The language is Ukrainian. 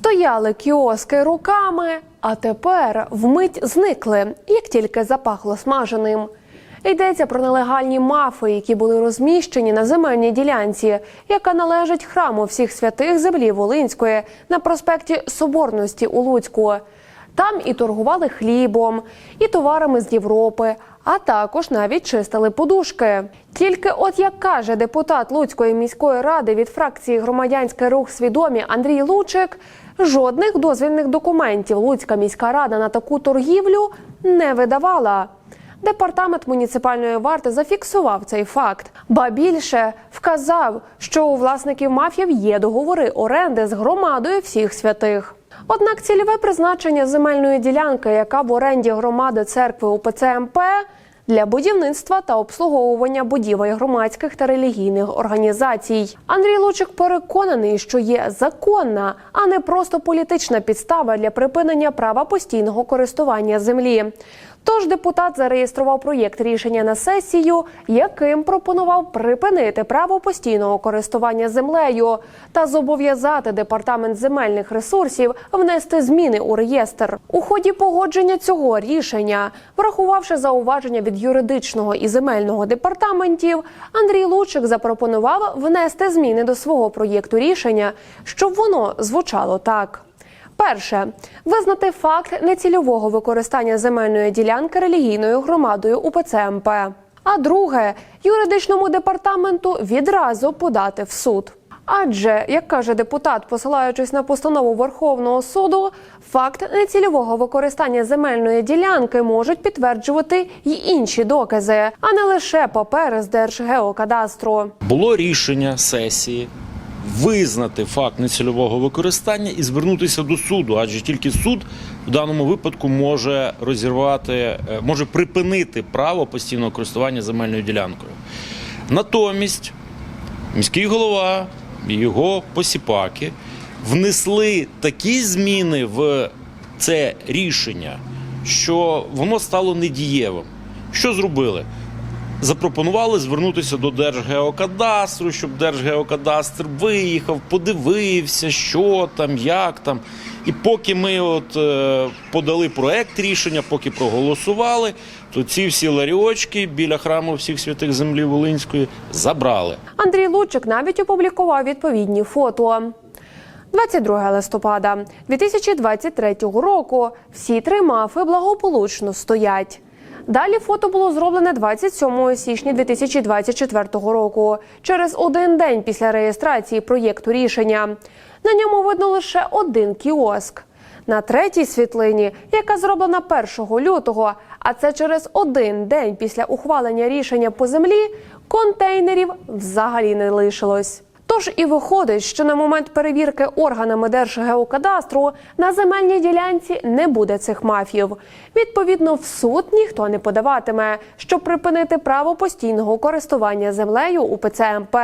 Стояли кіоски руками, а тепер вмить зникли, як тільки запахло смаженим. Йдеться про нелегальні мафи, які були розміщені на земельній ділянці, яка належить храму всіх святих землі Волинської на проспекті Соборності у Луцьку. Там і торгували хлібом, і товарами з Європи, а також навіть чистили подушки. Тільки, от як каже депутат Луцької міської ради від фракції Громадянський рух свідомі Андрій Лучик, жодних дозвільних документів Луцька міська рада на таку торгівлю не видавала. Департамент муніципальної варти зафіксував цей факт, ба більше вказав, що у власників мафів є договори оренди з громадою всіх святих. Однак цільове призначення земельної ділянки, яка в оренді громади церкви УПЦ МП, для будівництва та обслуговування будівель громадських та релігійних організацій. Андрій Лучик переконаний, що є законна, а не просто політична підстава для припинення права постійного користування землі. Тож депутат зареєстрував проєкт рішення на сесію, яким пропонував припинити право постійного користування землею та зобов'язати департамент земельних ресурсів внести зміни у реєстр. У ході погодження цього рішення, врахувавши зауваження від юридичного і земельного департаментів, Андрій Лучик запропонував внести зміни до свого проєкту рішення, щоб воно звучало так. Перше визнати факт нецільового використання земельної ділянки релігійною громадою УПЦ МП. А друге юридичному департаменту відразу подати в суд. Адже, як каже депутат, посилаючись на постанову Верховного суду, факт нецільового використання земельної ділянки можуть підтверджувати й інші докази, а не лише папери з Держгеокадастру. Було рішення сесії визнати факт нецільового використання і звернутися до суду, адже тільки суд в даному випадку може розірвати, е, може припинити право постійного користування земельною ділянкою. Натомість міський голова його посіпаки внесли такі зміни в це рішення, що воно стало недієвим. Що зробили? Запропонували звернутися до Держгеокадастру, щоб Держгеокадастр виїхав, подивився, що там, як там. І поки ми от е, подали проект рішення, поки проголосували, то ці всі ларіочки біля храму всіх святих землі Волинської забрали. Андрій Лучик навіть опублікував відповідні фото. 22 листопада 2023 року всі три мафи благополучно стоять. Далі фото було зроблене 27 січня 2024 року, через один день після реєстрації проєкту рішення. На ньому видно лише один кіоск. На третій світлині, яка зроблена 1 лютого, а це через один день після ухвалення рішення по землі, контейнерів взагалі не лишилось. Тож і виходить, що на момент перевірки органами Держгеокадастру на земельній ділянці не буде цих мафів. Відповідно, в суд ніхто не подаватиме, щоб припинити право постійного користування землею у ПЦМП.